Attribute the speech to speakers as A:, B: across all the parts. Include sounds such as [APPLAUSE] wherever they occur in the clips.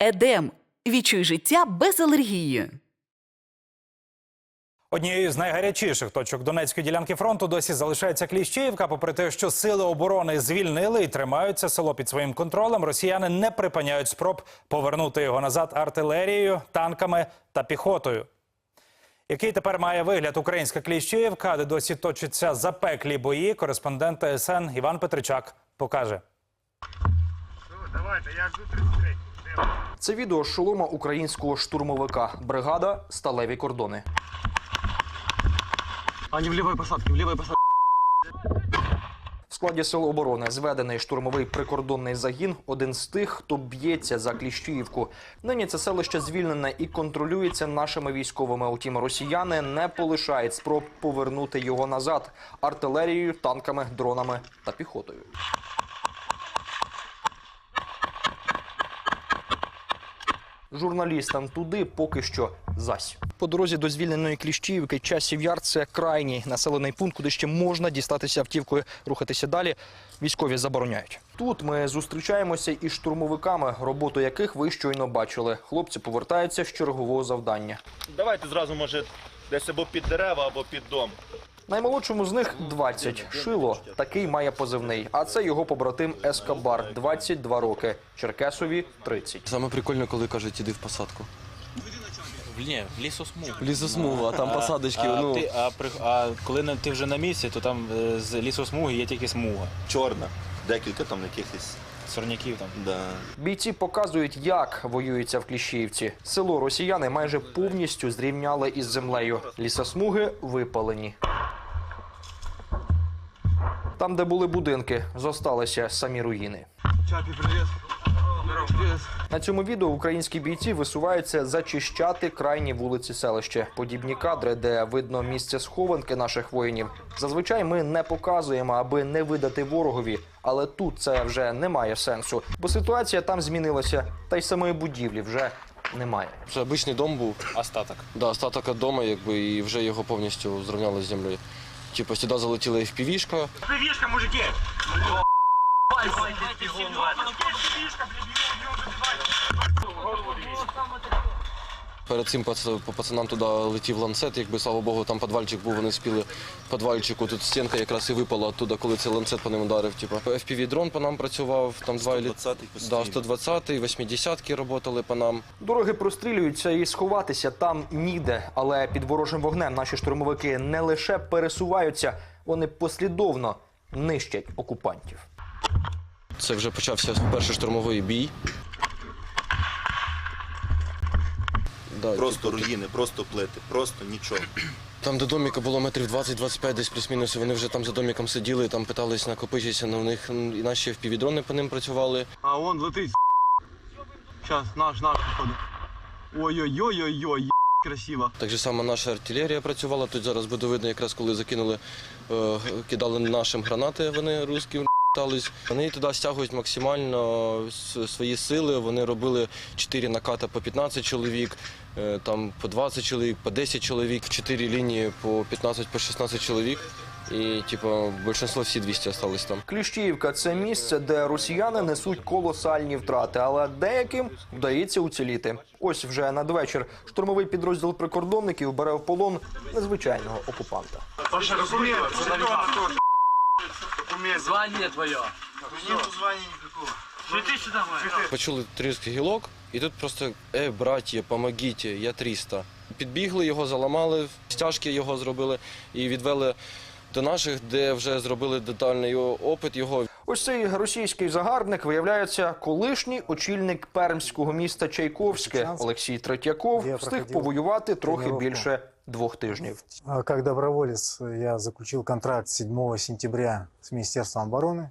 A: Едем. Відчуй життя без алергії.
B: Однією з найгарячіших точок Донецької ділянки фронту досі залишається Кліщіївка. Попри те, що сили оборони звільнили і тримаються село під своїм контролем, росіяни не припиняють спроб повернути його назад артилерією, танками та піхотою. Який тепер має вигляд українська Кліщіївка, де досі точаться запеклі бої, кореспондент ТСН Іван Петричак покаже.
C: Давайте, я жду 33.
D: Це відео шолома українського штурмовика. Бригада Сталеві кордони.
C: Они в левой посадке, в левой посадке.
D: В складі сил оборони зведений штурмовий прикордонний загін. Один з тих, хто б'ється за Кліщіївку. Нині це селище звільнене і контролюється нашими військовими. Утім, росіяни не полишають спроб повернути його назад артилерією, танками, дронами та піхотою. Журналістам туди поки що зась. По дорозі до звільненої Кліщіївки часів яр це крайній населений пункт, куди ще можна дістатися автівкою, рухатися далі. Військові забороняють. Тут ми зустрічаємося із штурмовиками, роботу яких ви щойно бачили. Хлопці повертаються з чергового завдання.
E: Давайте зразу, може, десь або під дерева, або під дом.
D: Наймолодшому з них 20. Шило. Такий має позивний. А це його побратим Ескобар, 22 роки. Черкесові 30.
F: Саме прикольно, коли кажуть, іди в посадку.
G: Ні, в лісосмугу.
F: В лісосмугу, а там посадочки,
G: а,
F: ну.
G: ти, а, при- а коли на- ти вже на місці, то там е, з лісосмуги є тільки смуга.
E: Чорна. Декілька там якихось.
G: Сорняків там.
E: Да.
D: Бійці показують, як воюється в Кліщіївці. Село росіяни майже повністю зрівняли із землею. Лісосмуги випалені. Там, де були будинки, зосталися самі руїни.
C: Здорово, привет.
D: На цьому відео українські бійці висуваються зачищати крайні вулиці селища. Подібні кадри, де видно місце схованки наших воїнів. Зазвичай ми не показуємо, аби не видати ворогові. Але тут це вже не має сенсу, бо ситуація там змінилася, та й самої будівлі вже немає.
F: Це обичний дом був,
G: Остаток.
F: да, остаток від дому, якби, і вже його повністю зрівняли з землею. Типу, сюди залетіла FPV-шка,
C: Привишка, мужики!
F: Перед цим по пацанам туди летів ланцет, якби слава Богу, там підвальчик був, вони спіли підвальчику. Тут стінка якраз і випала оттуда, коли цей ланцет по ним ударив. Типу. FPV-дрон по нам працював, там два елі-
E: 120-й
F: да, 120-й, 80-ки працювали по нам.
D: Дороги прострілюються і сховатися там ніде. Але під ворожим вогнем наші штурмовики не лише пересуваються, вони послідовно нищать окупантів.
F: Це вже почався перший штурмовий бій. Да,
E: Просто руїни, просто плити, просто нічого. [CLEARS THROAT]
F: Там до доміка було метрів 20-25 десь плюс-мінус. Вони вже там за доміком сиділи, там питались накопичитися, на них і наші впівдрони по ним працювали.
C: А он летит. Сейчас, наш, наш, походу. Ой-ой-ой-ой-ой, красиво.
F: Так же само наша артилерія працювала. Тут зараз буде видно, якраз коли закинули, е, кидали нашим гранати, вони русські. Вони туди стягують максимально свої сили. Вони робили 4 наката по 15 чоловік, е, там по 20 чоловік, по 10 чоловік, 4 лінії по 15 по 16 чоловік. І, типу, більшість всі 200 остались там.
D: Кліщіївка це місце, де росіяни несуть колосальні втрати, але деяким вдається уціліти. Ось вже надвечір штурмовий підрозділ прикордонників бере в полон незвичайного окупанта.
C: Паша, документ, документ.
H: Звание твое.
C: Нету звания никакого. Цветы сюда,
F: Почули тріск гілок, і тут просто е, браття, помогіть, я 300. Підбігли його, заламали, стяжки його зробили і відвели до наших, де вже зробили детальний опит його.
D: Ось цей російський загарбник виявляється колишній очільник пермського міста Чайковське Олексій Третьяков встиг повоювати трохи більше двох тижнів.
I: Как доброволец я заключил контракт 7 сентября с Министерством обороны.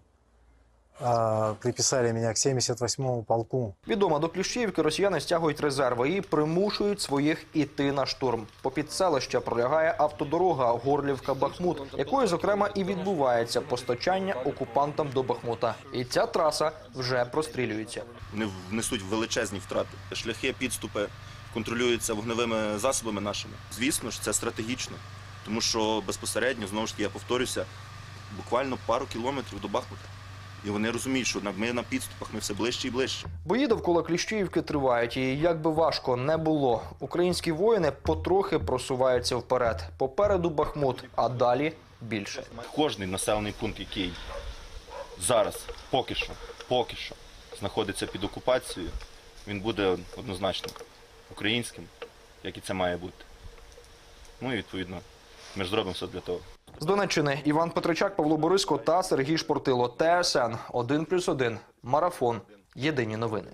I: Приписали меня к 78-му полку.
D: Відомо, до Кліщіївки росіяни стягують резерви і примушують своїх іти на штурм. Попід селища пролягає автодорога Горлівка-Бахмут, якою, зокрема, і відбувається постачання окупантам до Бахмута. І ця траса вже прострілюється.
E: Вони внесуть величезні втрати. Шляхи, підступи контролюються вогневими засобами нашими. Звісно ж, це стратегічно, тому що безпосередньо, знову ж таки, я повторюся, буквально пару кілометрів до Бахмута. І вони розуміють, що ми на підступах, ми все ближче і ближче.
D: Бої довкола Кліщіївки тривають, і як би важко не було, українські воїни потрохи просуваються вперед. Попереду Бахмут, а далі більше.
E: Кожний населений пункт, який зараз поки що, поки що знаходиться під окупацією, він буде однозначно українським, як і це має бути. Ну і відповідно, ми ж зробимо все для того.
D: З Донеччини Іван Петричак, Павло Бориско та Сергій Шпортило. ТСН 1+,1. Марафон. Єдині новини.